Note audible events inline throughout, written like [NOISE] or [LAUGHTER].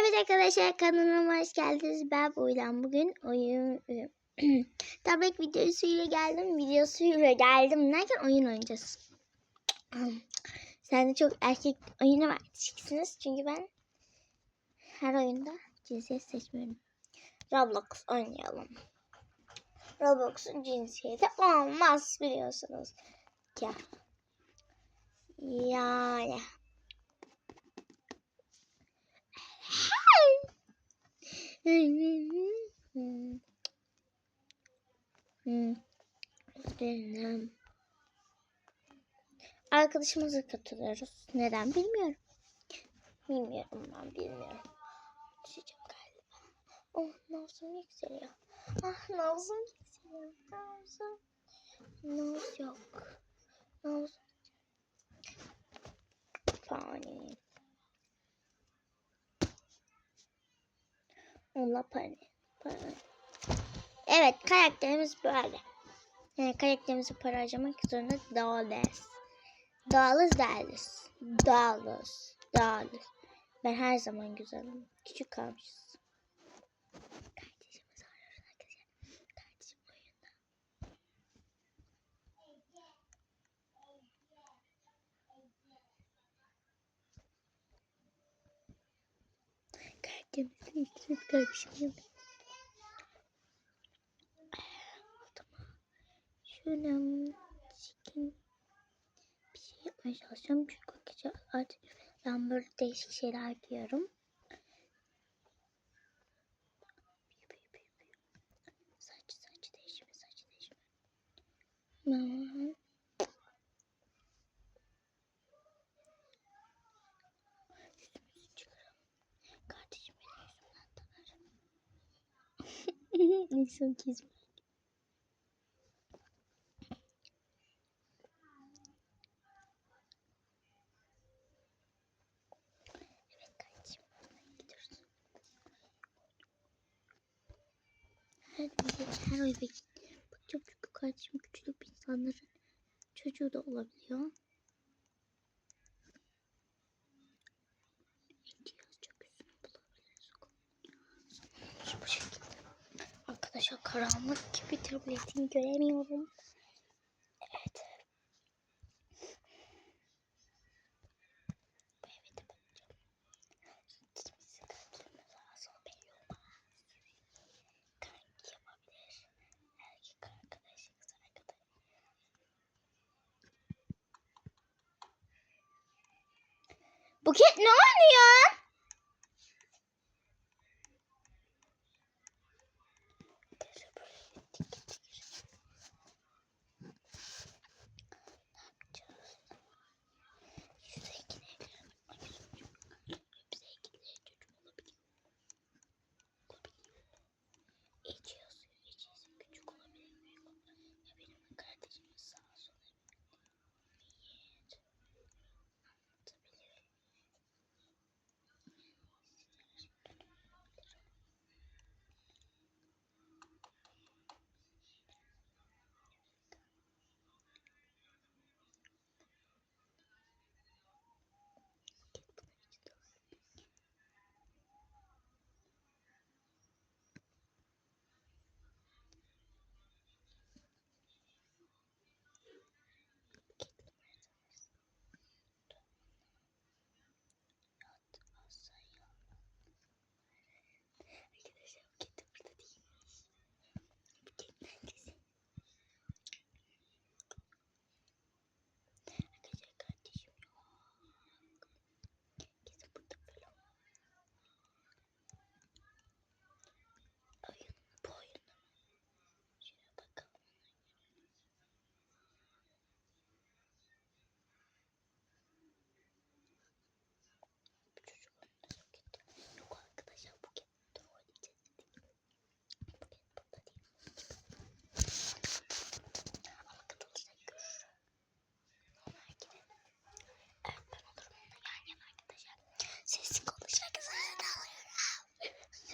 Evet arkadaşlar kanalıma hoş geldiniz. Ben Buğlan. Bugün oyun [CLEARS THROAT] tablet videosuyla geldim. Videosuyla geldim derken oyun oynayacağız. [CLEARS THROAT] Sen de çok erkek oyunu var diyeceksiniz. Çünkü ben her oyunda cinsiyet seçmiyorum. Roblox oynayalım. Roblox'un cinsiyeti olmaz biliyorsunuz. Ya. Yani. Benim. Arkadaşımıza katılıyoruz. Neden bilmiyorum. Bilmiyorum ben bilmiyorum. Düşeceğim galiba. Oh nabzım yükseliyor. Ah nabzım yükseliyor. Nabzım. Nabz yok. Nabz. Fani. Allah pani. Pani. Evet karakterimiz böyle. Yani karakterimizi para harcamak zorunda değiliz. Değiliz değiliz. Değiliz. Değiliz. Ben her zaman güzelim. Küçük kalmışız. Kardeşimizi arıyoruz arkadaşlar. Kardeşim oyunda. Karakterimizi değiştirip kardeşim Şöyle çekin bir şey yapmaya çalışıyorum. Çünkü bakacağız. Artık ben böyle değişik şeyler giyiyorum. Saç saç değişimi saç değişimi. Ben... Yüzümüzü çıkaralım. Kardeşim benim yüzümden tanır. Neyse kesme. Evet. Her her bakacağım çünkü kardeşim küçük insanların çocuğu da olabiliyor. Arkadaşlar karanlık gibi tabletimi göremiyorum. Evet. Bu eve de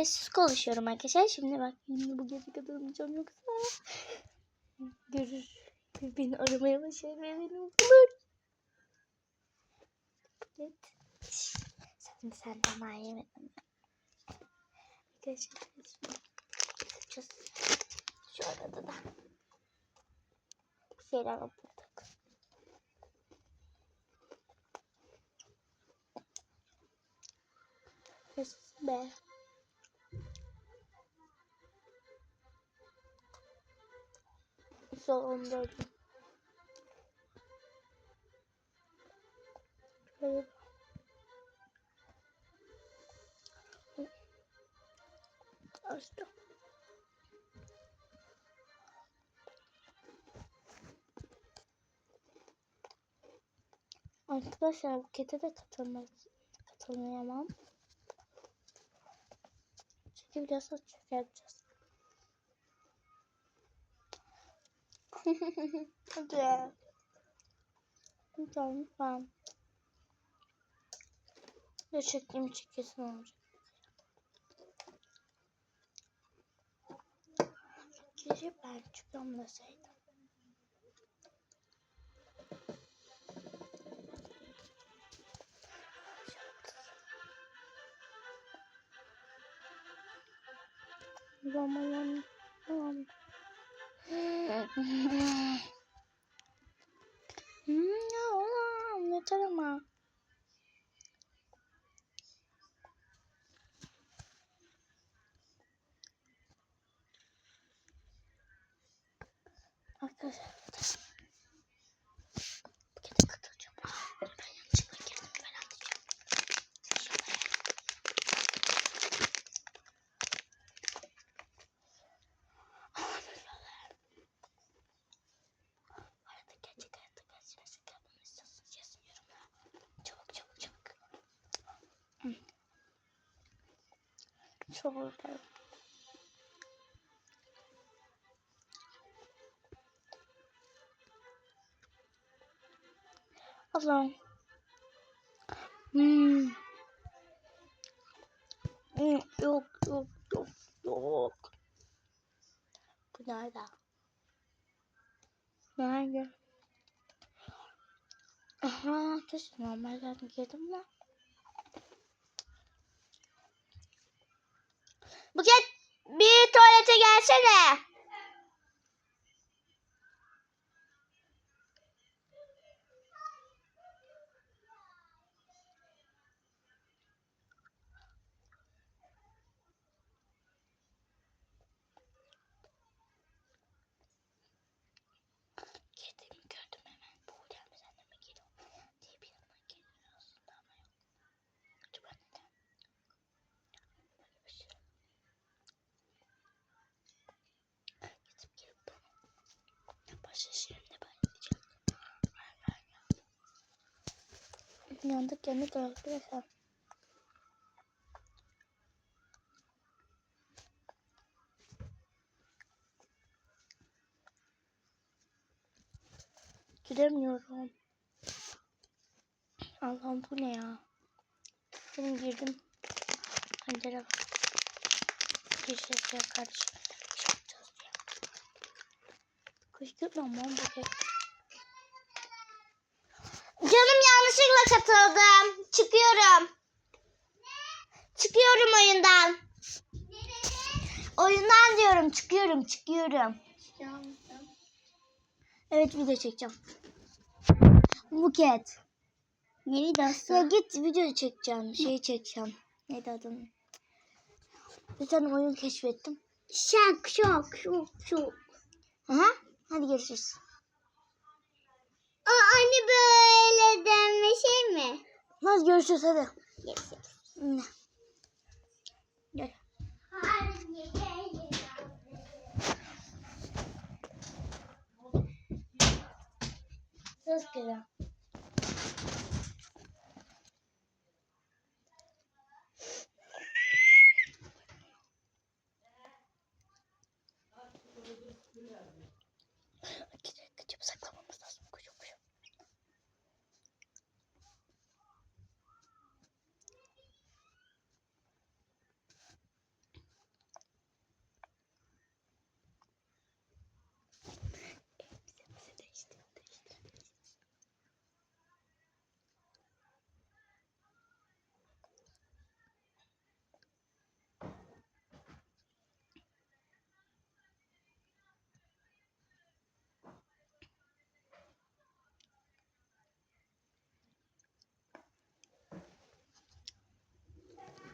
Sessiz konuşuyorum arkadaşlar. Şimdi bak şimdi bu gezi katılmayacağım yoksa [LAUGHS] görür. Beni aramaya başlar beni bulur. Evet. Sen senden yemedim. Geçeceğiz. Geçeceğiz. Şu arada da. Bir şeyler bulduk. Hırsız be. Salondaydım. Şöyle. Açtım. Arkadaşlar bu kete de katılmak katılmayamam. Çünkü biraz saç yapacağız. Hadi. Lütfen. Ne çektiğim için kesin olacak. Ben çıkıyorum deseydim. Zaman zaman. Hmm, yeter ama. Çok. Allah'ım. Hmm. Hmm, Yok yok yok yok. Bu nerede? Nerede? Aha, kesin normalden girdim de. Buket bir tuvalete gelsene. Kedimi gördüm hemen. Buğdem sen de mi geliyor diye bir yandan geliyor aslında ama yok. Acaba neden? Böyle bir şey. Gidip gelip bana. Başka şeyimle ben gideceğim. Ay ben ya. Yandık yandık arkadaşlar. Giremiyorum. Allah'ım bu ne ya? Benim girdim. Pencere bak. Gireceğiz kardeşim. Yapacağız ya. Kışkırtmam lan bu yanlışlıkla katıldım. Çıkıyorum. Çıkıyorum oyundan. Oyundan diyorum. Çıkıyorum. Çıkıyorum. Evet video çekeceğim. Buket. Yeni ders. Ya git video çekeceğim. Şey çekeceğim. Neydi adını? Bir tane oyun keşfettim. Şak şok şok şok. Aha. Hadi görüşürüz. O hani böyle denme şey mi? Hadi görüşürüz hadi. Görüşürüz. Ne? Gel. Söz kere.